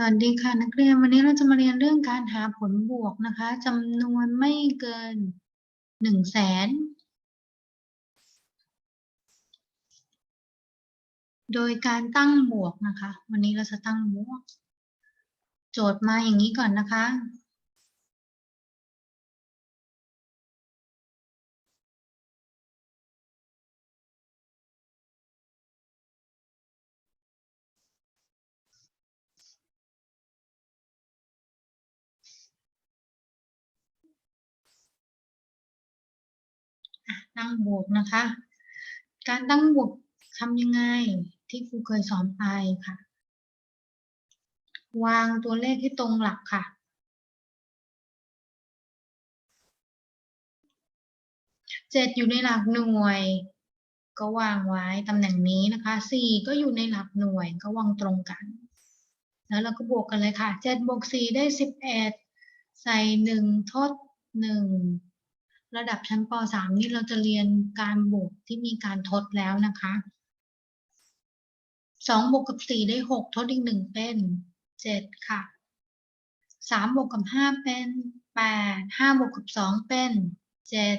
สวัสดีค่ะ นักเรียนวันนี้เราจะมาเรียนเรื่องการหาผลบวกนะคะจำนวนไม่เกินหนึ่งแสนโดยการตั้งบวกนะคะ วันนี้เราจะตั้งบวก โจทย์มาอย่างนี้ก่อนนะคะ ตั้งบวกนะคะ การตั้งบวกทำยังไงที่ครูเคยสอนไปค่ะ วางตัวเลขให้ตรงหลักค่ะ เจ็ดอยู่ในหลักหน่วย ก็วางไว้ตำแหน่งนี้นะคะสี่ก็อยู่ในหลักหน่วยก็วางตรงกัน แล้วเราก็บวกกันเลยค่ะเจ็ดบวกสี่ได้สิบเอ็ดใส่หนึ่งทดหนึ่ง ระดับชั้นป .3 นี่เราจะเรียนการบวกที่มีการทดแล้วนะคะสองบวกกับสี่ได้หกทดอีกหนึ่งเป็นเจ็ดค่ะสามบวกกับห้าเป็นแปดห้าบวกกับสองเป็นเจ็ด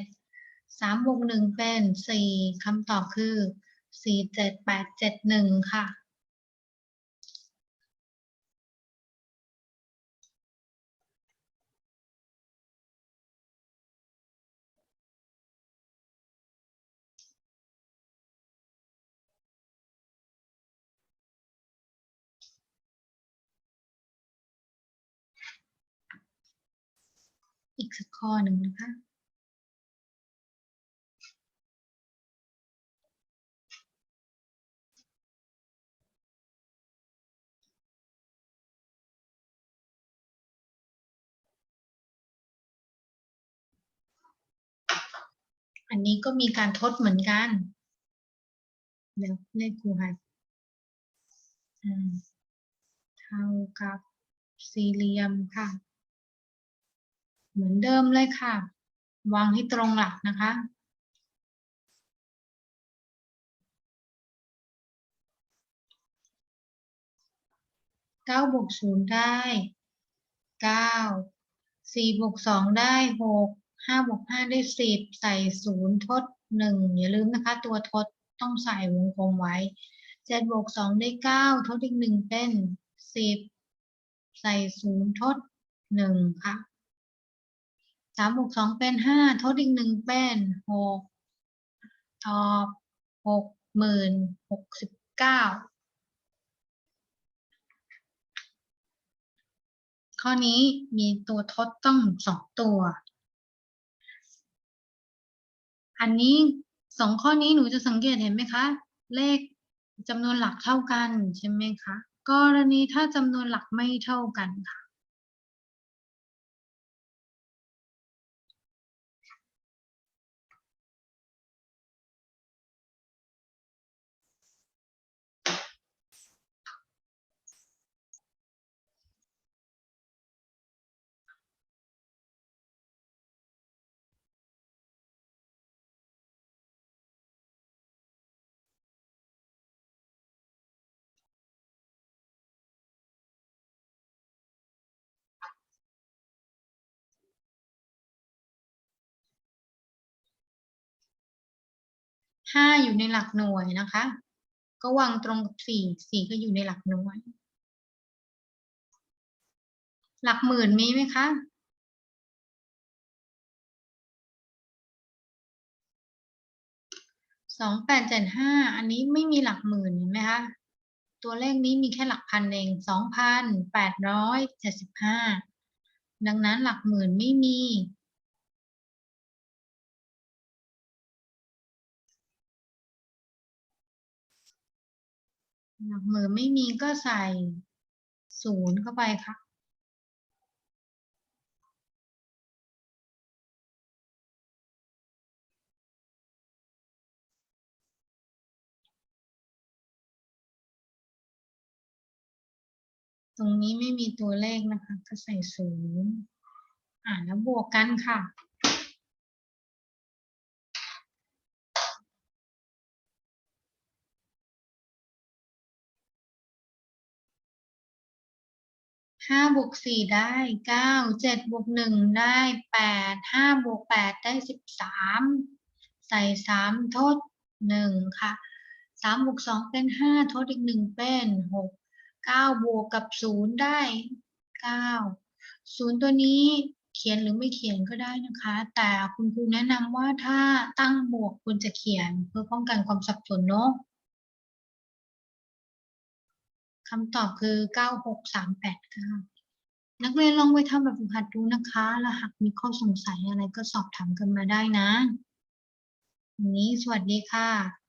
สามบวกหนึ่งเป็นสี่คำตอบคือสี่เจ็ดแปดเจ็ดหนึ่งค่ะ อีกสักข้อหนึ่งนะคะ อันนี้ก็มีการทดเหมือนกันเดี๋ยวเลขครูค่ะอืมเท่ากับสี่เหลี่ยมค่ะ เหมือนเดิมเลยค่ะ วางให้ตรงหลักนะคะ เก้าบวกศูนย์ได้เก้าสี่บวกสองได้หกห้าบวกห้าได้สิบใส่ศูนย์ทดหนึ่งอย่าลืมนะคะ ตัวทดต้องใส่วงกลมไว้เจ็ดบวกสองได้เก้าทดอีกหนึ่งเป็นสิบใส่ศูนย์ทดหนึ่งค่ะ สามบวกสองเป็นห้าทดอีกหนึ่งเป็นหกตอบหกหมื่นหกสิบเก้าข้อนี้มีตัวทดต้องสองตัว อันนี้สองข้อนี้หนูจะสังเกตเห็นไหมคะ เลขจำนวนหลักเท่ากันใช่ไหมคะ กรณีถ้าจำนวนหลักไม่เท่ากันค่ะ ห้าอยู่ในหลักหน่วยนะคะ ก็วางตรงกับสี่สี่ก็อยู่ในหลักหน่วย หลักหมื่นมีไหมคะสองแปดเจ็ดห้าอันนี้ไม่มีหลักหมื่นเห็นไหมคะ ตัวเลขนี้มีแค่หลักพันเองสองพันแปดร้อยเจ็ดสิบห้าดังนั้นหลักหมื่นไม่มี หลักหมื่นไม่มีก็ใส่ศูนย์เข้าไปค่ะ ตรงนี้ไม่มีตัวเลขนะคะ ก็ใส่ศูนย์อ่าแล้วบวกกันค่ะ ห้าบวกสี่ได้เก้าเจ็ดบวกหนึ่งได้แปดห้าบวกแปดได้สิบสามใส่สามทดหนึ่งค่ะสามบวกสองเป็นห้าทดอีกหนึ่งเป็นหกเก้าบวกกับศูนย์ได้เก้าศูนย์ตัวนี้เขียนหรือไม่เขียนก็ได้นะคะ แต่คุณครูแนะนำว่าถ้าตั้งบวกคุณจะเขียนเพื่อป้องกันความสับสนเนาะ คำตอบคือ 96389นักเรียนลองไปทำแบบฝึกหัดดูนะคะแล้วหากมีข้อสงสัยอะไรก็สอบถามกันมาได้นะนนี้สวัสดีค่ะ